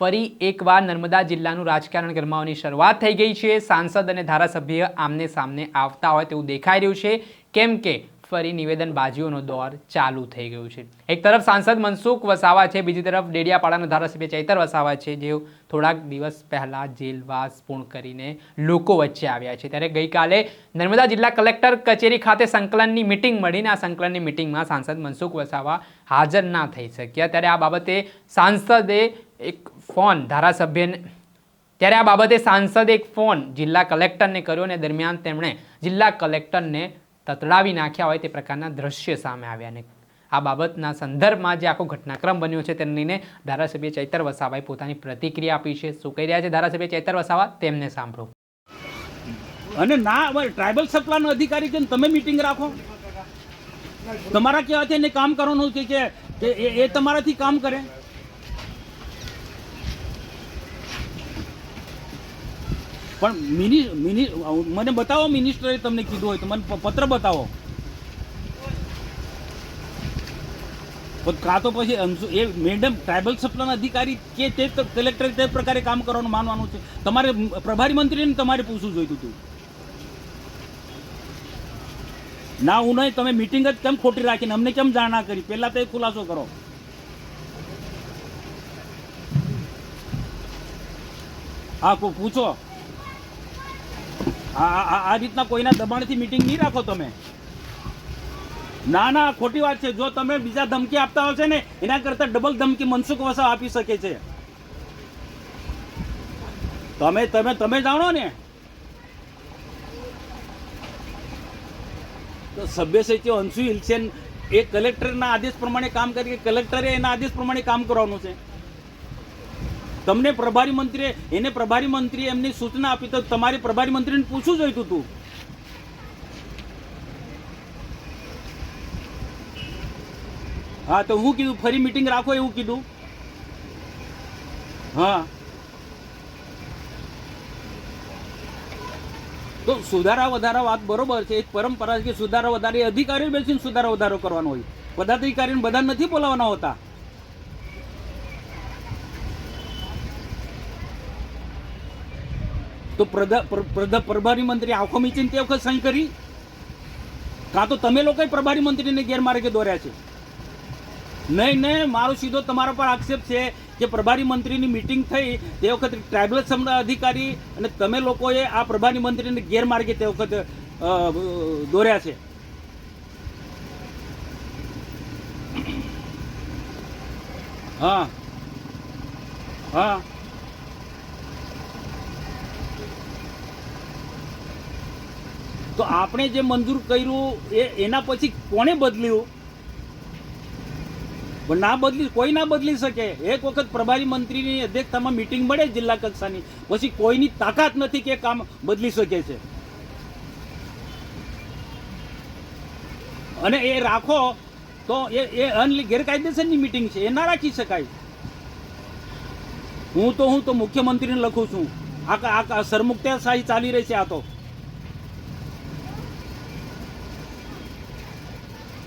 ફરી એકવાર નર્મદા જિલ્લાનું રાજકારણ ગરમાવાની શરૂઆત થઈ ગઈ છે. સાંસદ અને ધારાસભ્ય આમને સામને આવતા હોય તેવું દેખાઈ રહ્યું છે. કેમ કે ફરી નિવેદનબાજીઓનો દોર ચાલુ થઈ ગયું છે. એક તરફ સાંસદ મનસુખ વસાવા છે, બીજી તરફ ડેડિયાપાડાના ધારાસભ્ય ચૈતર વસાવા છે, જેઓ થોડાક દિવસ પહેલાં જેલવાસ પૂર્ણ કરીને લોકો વચ્ચે આવ્યા છે. ત્યારે ગઈકાલે નર્મદા જિલ્લા કલેક્ટર કચેરી ખાતે સંકલનની મિટિંગ મળીને આ સંકલનની મિટિંગમાં સાંસદ મનસુખ વસાવા હાજર ના થઈ શક્યા. ત્યારે આ બાબતે સાંસદે એક ફોન ધારાસભ્યને, ત્યારે આ બાબતે સાંસદે એક ફોન જિલ્લા કલેક્ટરને કર્યો અને દરમિયાન તેમણે જિલ્લા કલેક્ટરને તતડાવી નાખ્યા હોય તે પ્રકારના દ્રશ્ય સામે આવ્યા અને આ બાબતના સંદર્ભમાં જે આખો ઘટનાક્રમ બન્યો છે તેને લઈને ધારાસભ્ય ચૈતર વસાવાએ પોતાની પ્રતિક્રિયા આપી છે. શું કહી રહ્યા છે ધારાસભ્ય ચૈતર વસાવા? તેમને સાંભળો. અને ના ટ્રાઇબલ સપ્લાયનો અધિકારી છે તમે મીટિંગ રાખો. તમારા કહેવાથી એને કામ કરવાનું છે કે એ તમારાથી કામ કરે. પણ મિનિ મિનિ, મને બતાવો મિનિસ્ટરે તમને કીધું હોય તો મને પત્ર બતાવો. કાં તો પછી એ મેડમ ટ્રાઇબલ સપ્લાન અધિકારી કે તે કલેક્ટર તે પ્રકારે કામ કરવાનું માનવાનું છે? તમારે પ્રભારી મંત્રીને તમારે પૂછવું જોઈતું હતું. ના, હું નહીં, તમે મિટિંગ જ કેમ ખોટી રાખીને? અમને કેમ જાણ ના કરી? પહેલાં તો એ ખુલાસો કરો. હા, પૂછો. આ રીતના કોઈના દબાણથી મિટિંગ નહીં રાખો તમે. ના ના, ખોટી વાત છે. જો તમે બીજા ધમકી આપતા હશે ને, એના કરતા ડબલ ધમકી મનસુખ વસાવ આપી શકે છે. તમે તમે તમે જાણો ને. તો સભ્ય સચિવ અંશુ હિલસેન એ કલેક્ટરના આદેશ પ્રમાણે કામ કરી, કલેક્ટરે એના આદેશ પ્રમાણે કામ કરવાનું છે. તમને પ્રભારી મંત્રીએ, એને પ્રભારી મંત્રીએ એમની સૂચના આપી તો તમારે પ્રભારી મંત્રીને પૂછવું જોઈતું હતું હા, તો હું કીધું, ફરી મિટિંગ રાખો એવું કીધું. હા. તો સુધારા વધારા વાત બરોબર છે, એક પરંપરા છે કે સુધારા વધારે, અધિકારીઓ બેસીને સુધારા વધારો કરવાનો હોય. પદાધિકારીને બધા નથી બોલાવવાના હોતા. તો પ્રભારી મંત્રી આંખો મીચીને તે વખત સહી કરી? કાં તો તમે લોકોએ પ્રભારી મંત્રીને ગેરમાર્ગે દોર્યા છે? નહીં નહીં, મારો સીધો તમારા પર આક્ષેપ છે કે પ્રભારી મંત્રીની મિટિંગ થઈ, તે વખતે ટ્રાઇબલ અધિકારી અને તમે લોકોએ આ પ્રભારી મંત્રીને ગેરમાર્ગે તે વખત દોર્યા છે. હા. હા. તો આપણે જે મંજૂર કર્યું એ એના પછી કોણે બદલ્યું? પણ ના બદલી, કોઈ ના બદલી શકે. એક વખત પ્રભારી મંત્રીની અધ્યક્ષતામાં મિટિંગ મળે જિલ્લા કક્ષાની. પછી કોઈની તાકાત નથી કે કામ બદલી શકે છે. અને એ રાખો તો એ એ અનલી ગેરકાયદેસરની મિટિંગ છે. એ ના રાખી શકાય. હું તો હું તો મુખ્યમંત્રીને લખું છું. આ આ સરમુક્તાશાહી ચાલી રહી છે આ તો.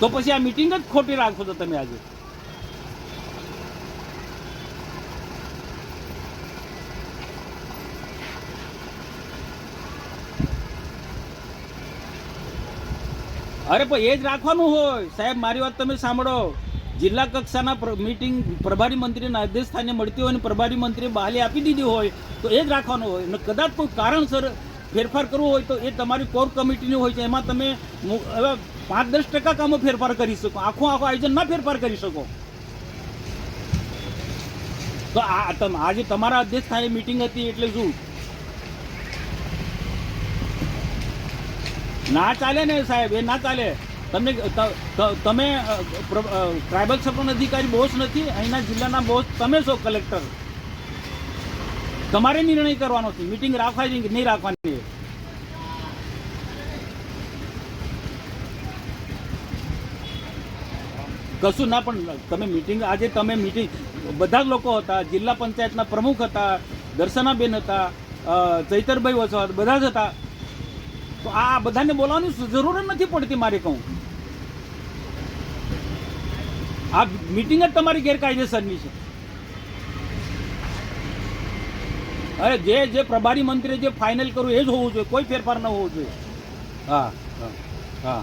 તો પછી આ મિટિંગ જ ખોટી રાખો છો તમે આજે. અરે પણ એ જ રાખવાનું હોય. સાહેબ, મારી વાત તમે સાંભળો. જિલ્લા કક્ષાના મિટિંગ પ્રભારી મંત્રીના અધ્યક્ષ સ્થાને મળતી હોય અને પ્રભારી મંત્રીએ બહાલી આપી દીધી હોય, તો એ જ રાખવાનું હોય. અને કદાચ કોઈ કારણસર ફેરફાર કરવો હોય તો એ તમારી કોર કમિટીની હોય છે. એમાં તમે એવા પાંચ દસ ટકા કામો ફેરફાર કરી શકો. આખું આખું આયોજન ના ફેરફાર કરી શકો. તો આ આજે તમારા અધ્યક્ષ સ્થાને મીટિંગ હતી એટલે શું? ના ચાલે ને સાહેબ, એ ના ચાલે. તમને તમે ટ્રાઇબલ સર્પંચ અધિકારી બોસ નથી, અહીંના જિલ્લાના બોસ તમે છો કલેક્ટર તમારે નિર્ણય કરવાનો છે. મિટિંગ રાખવાની નહીં રાખવાની? કશું ના, પણ તમે મીટિંગ આજે તમે મીટિંગ બધા જ લોકો હતા, જિલ્લા પંચાયતના પ્રમુખ હતા, દર્શનાબેન હતા ચૈતરભાઈ વસવાત બધા જ હતા. તો આ બધાને બોલાવવાની જરૂર જ નથી પડતી મારે કહું. આ મિટિંગ જ તમારી ગેરકાયદેસરની છે. અરે જે જે પ્રભારી મંત્રીએ જે ફાઇનલ કરવું એ જ હોવું જોઈએ. કોઈ ફેરફાર ન હોવો જોઈએ. હા હા હા.